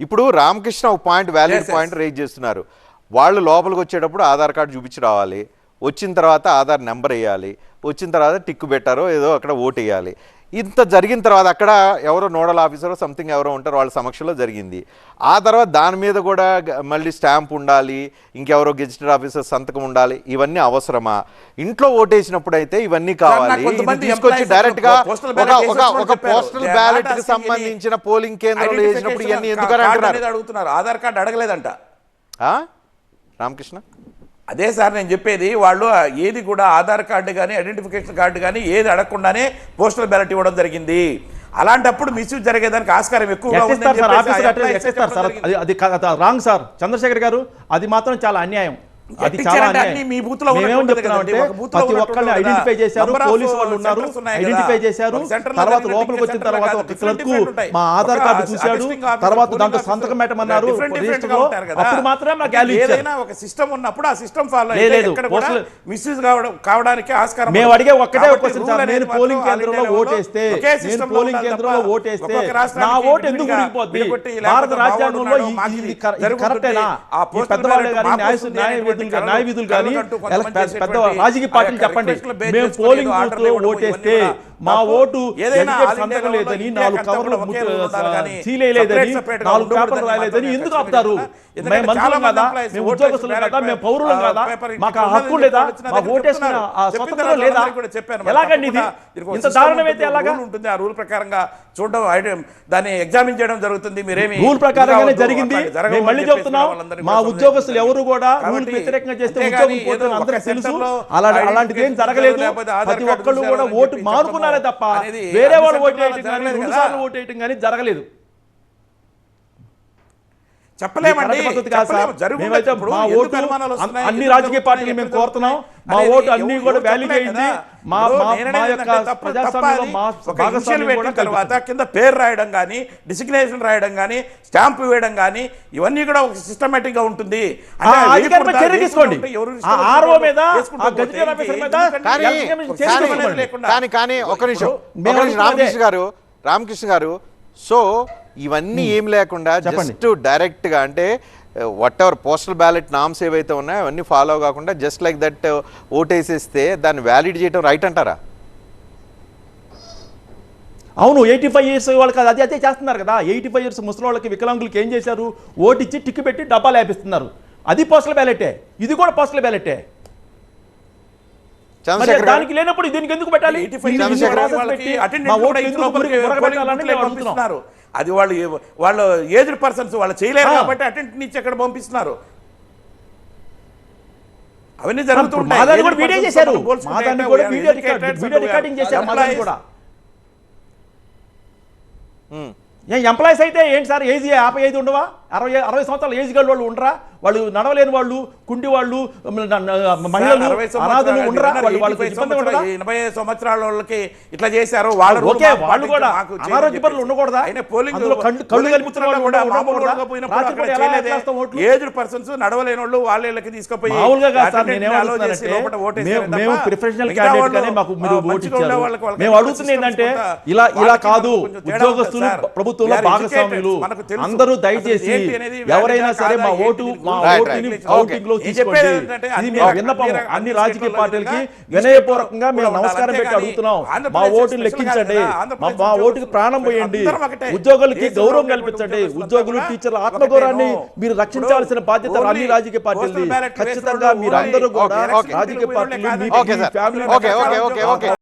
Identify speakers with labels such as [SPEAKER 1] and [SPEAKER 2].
[SPEAKER 1] ఇప్పుడు రామకృష్ణ ఒక point valid. Point raise చేస్తున్నారు. వాళ్ళు లోపలికి వచ్చేటప్పుడు ఆధార్ కార్డు చూపించి రావాలి. వచ్చిన తర్వాత ఆధార్ నెంబర్ వేయాలి. వచ్చిన తర్వాత టిక్కు పెట్టారో ఏదో అక్కడ ఓటు వేయాలి. ఇంత జరిగిన తర్వాత అక్కడ ఎవరో నోడల్ ఆఫీసర్ సంథింగ్ ఎవరో ఉంటారో వాళ్ళ సమక్షంలో జరిగింది. ఆ తర్వాత దాని మీద కూడా మళ్ళీ స్టాంప్ ఉండాలి ఇంకెవరో గెజిటెడ్ ఆఫీసర్ సంతకం ఉండాలి ఇవన్నీ అవసరమా? ఇంట్లో ఓటేసినప్పుడు అయితే ఇవన్నీ కావాలి. తీసుకొచ్చి
[SPEAKER 2] డైరెక్ట్గా
[SPEAKER 1] ఒక. పోస్టల్
[SPEAKER 2] బ్యాలెట్కి
[SPEAKER 1] సంబంధించిన పోలింగ్ కేంద్రంలో వేసినప్పుడు ఇవన్నీ ఎందుకని
[SPEAKER 2] అడుగుతున్నారు. ఆధార్ కార్డు అడగలేదంట.
[SPEAKER 1] ఆ? రామకృష్ణ?
[SPEAKER 2] అదే సార్ నేను చెప్పేది వాళ్ళు ఏది కూడా ఆధార్ కార్డు కానీ ఐడెంటిఫికేషన్ కార్డు కానీ ఏది అడగకుండానే పోస్టల్ బ్యాలెట్ ఇవ్వడం జరిగింది. అలాంటప్పుడు మిస్యూజ్ జరిగేదానికి ఆస్కారం ఎక్కువగా
[SPEAKER 3] రాంగ్ సార్. చంద్రశేఖర్ గారు అది మాత్రం చాలా అన్యాయం. అది చాలా ప్రతి ఒక్కరిని. ఐడెంటిఫై చేశారు పోలీసు వాళ్ళు ఉన్నారు. ఐడెంటిఫై చేశారు తర్వాత లోపలికి వచ్చిన తర్వాత. ఒక క్లర్క్. మా ఆధార్ కార్డు చూశాడు తర్వాత దాంట్లో
[SPEAKER 2] officer,
[SPEAKER 3] సంతకం పెట్టమన్నారు. అప్పుడు మాత్రమే మాకు
[SPEAKER 2] ఏదైనా ఒక సిస్టమ్ ఉన్నప్పుడు ఆ సిస్టమ్ ఫాలో
[SPEAKER 3] లేదు,
[SPEAKER 2] మిస్యూజ్ కావడం కావడానికి ఆస్కారం
[SPEAKER 3] మేము. అడిగే ఒక్కటే క్వశ్చన్ సార్ నేను పోలింగ్ కేంద్రంలో ఓటేస్తే నేను పోలింగ్ కేంద్రంలో ఓటేస్తే నా ఓటు ఎందుకు
[SPEAKER 2] విడిగొట్టి
[SPEAKER 3] భారత రాజ్యాంగంలో. కరెక్టేనా పెద్దవాళ్ళు కానీ న్యాయ న్యాయ విధులు న్యాయ విధులు కానీ పెద్ద రాజకీయ పార్టీలు చెప్పండి మేము పోలింగ్
[SPEAKER 2] బూత్లో
[SPEAKER 3] ఓటేస్తే మా. ఓటు సంతకం లేదని నాలుగు కవర్లు నాలుగు పేపర్లు రాయలేదని ఎందుకు ఆపుతారు? మేము మంత్రులం కదా మేము ఉద్యోగస్తులం కదా మేము పౌరులం కదా మాకు హక్కు లేదా? మాకు ఓటేసిన స్వతంత్రం లేదా. ఎలాగండి ఇది? ఇంత దారుణం అయితే ఎలాగా?
[SPEAKER 2] ఉంటుంది. ఆ రూల్ ప్రకారంగా చూడడం దాన్ని ఎగ్జామిన్ చేయడం జరుగుతుంది. మీరేమి
[SPEAKER 3] రూల్ ప్రకారంగానే జరిగింది మళ్ళీ చెప్తున్నాం మా ఉద్యోగస్తులు ఎవరు కూడా రూల్ వ్యతిరేకంగా చేస్తే ఉద్యోగం
[SPEAKER 2] ఒక
[SPEAKER 3] అందరికీ తెలుసు అలా అలాంటిది ఏం జరగలేదు ప్రతి ఒక్కళ్ళు కూడా ఓటు
[SPEAKER 2] చెప్పడం
[SPEAKER 3] తప్ప వేరే వాళ్ళు ఓటు వేయటం కానీ రెండు. సార్లు ఓటు వేయటం కానీ జరగలేదు
[SPEAKER 2] చెప్పలేమండి?
[SPEAKER 3] అన్ని రాజకీయ? పార్టీలు మేము కోరుతున్నాం మా ఓటు అన్ని కూడా అయింది
[SPEAKER 2] కదా.
[SPEAKER 3] మా
[SPEAKER 2] పెట్టిన తర్వాత. కింద పేరు రాయడం కానీ డిసిగ్నేషన్ రాయడం కానీ స్టాంపు వేయడం కానీ ఇవన్నీ కూడా ఒక సిస్టమేటిక్గా ఉంటుంది.
[SPEAKER 1] కానీ కానీ- ఒక నిమిషం. రామకృష్ణ గారు రామకృష్ణ గారు సో ఇవన్నీ ఏం లేకుండా. జస్ట్ డైరెక్ట్గా అంటే whatever postal ballot names ఏవైతే ఉన్నాయో అవన్నీ ఫాలో కాకుండా జస్ట్ లైక్ దట్ ఓటేసేస్తే దాన్ని వ్యాలిడ్ చేయడం రైట్ అంటారా?
[SPEAKER 3] అవును ఎయిటీ ఫైవ్ ఇయర్స్ వాళ్ళకి అది అదే చేస్తున్నారు కదా. ఎయిటీ ఫైవ్ ఇయర్స్ ముసలి వాళ్ళకి వికలాంగులకి ఏం చేశారు? ఓటు ఇచ్చి టిక్కు పెట్టి డబ్బాలు వేపిస్తున్నారు. అది పోస్టల్ బ్యాలెటే ఇది కూడా పోస్టల్ బ్యాలెటే
[SPEAKER 1] చంద్రశేఖర్
[SPEAKER 3] దానికి లేనప్పుడు దీనికి ఎందుకు పెట్టాలి?
[SPEAKER 2] 85
[SPEAKER 3] ఇన్ని
[SPEAKER 1] చంద్రశేఖర్
[SPEAKER 3] ప్రాసెస్
[SPEAKER 2] వాళ్ళకి
[SPEAKER 3] పెట్టి
[SPEAKER 2] attendant
[SPEAKER 3] మా
[SPEAKER 2] కూడా
[SPEAKER 3] ఓట్లు
[SPEAKER 2] ఇంటి
[SPEAKER 3] ఎందుకు
[SPEAKER 2] లోపలికి
[SPEAKER 3] ఊరికి
[SPEAKER 2] పోలింగ్
[SPEAKER 3] ఉరకబెట్టాలని
[SPEAKER 2] బూత్లోకి
[SPEAKER 3] మేము అడుగుతున్నాం
[SPEAKER 2] పంపిస్తున్నారు? అది వాళ్ళు వాళ్ళు ఏజ్డ్ పర్సన్స్ వాళ్ళు చేయలేరు. కాబట్టి అటెంట్ నుంచి ఎక్కడ పంపిస్తున్నారు? అవన్నీ జరుగుతుంటాయి
[SPEAKER 3] కూడా వీడియో చేశారు. వీడియో రికార్డింగ్ చేశారు. కూడా. ఎంప్లాయీస్ అయితే ఏంటి సార్? ఏజ్ యాభై ఐదు ఉండవా? అరవై అరవై సంవత్సరాల ఏజ్ గల వాళ్ళు ఉండరా? వాళ్ళు నడవలేని వాళ్ళు కుంటి వాళ్ళు మహిళలు అనాథలు ఉండరా? వాళ్ళు వాళ్ళకి
[SPEAKER 2] 85
[SPEAKER 3] ఇబ్బంది ఉండదా?
[SPEAKER 2] సంవత్సరాలు, ఎనభై సంవత్సరాల వాళ్ళకి ఇట్లా చేశారు. వాళ్ళ
[SPEAKER 3] ఓకే వాళ్ళు కూడా అనారోగ్య పనులు. ఉండకూడదా?
[SPEAKER 2] పోలింగ్
[SPEAKER 3] కళ్ళు కల్పించిన వాళ్ళు
[SPEAKER 2] కూడా? ఏజ్డ్ పర్సన్స్ నడవలేని వాళ్ళు వాళ్ళకి తీసుకుపోయి
[SPEAKER 3] మేము ప్రొఫెషనల్ క్యాండిడేట్ గానే మాకు మీరు ఓటు ఇచ్చారు మేము అడుగుతుంది ఏంటంటే ఇలా ఇలా కాదు ఉద్యోగస్తులు. ప్రభుత్వంలో భాగస్వాములు. అందరూ దయచేసి ఎవరైనా సరే మా ఓటు మా ఓటుని.
[SPEAKER 2] కౌంటింగ్లో.
[SPEAKER 3] తీసుకోండి ఇది
[SPEAKER 2] అన్ని
[SPEAKER 3] మేము విన్నపం
[SPEAKER 2] అన్ని
[SPEAKER 3] రాజకీయ పార్టీలకి వినయపూర్వకంగా మేము నమస్కారం. పెట్టి అడుగుతున్నాం మా ఓటుని లెక్కించండి మా ఓటుకి ప్రాణం పోయండి. ఉద్యోగులకి గౌరవం కల్పించండి ఉద్యోగులు టీచర్ల. ఆత్మగౌరవాన్ని మీరు రక్షించాల్సిన బాధ్యత అన్ని రాజకీయ
[SPEAKER 2] ballot
[SPEAKER 3] ఖచ్చితంగా
[SPEAKER 2] వేసిన
[SPEAKER 3] మీరు
[SPEAKER 2] వాళ్ళు
[SPEAKER 3] అందరూ కూడా. రాజకీయ పార్టీలు మీ ఫ్యామిలీ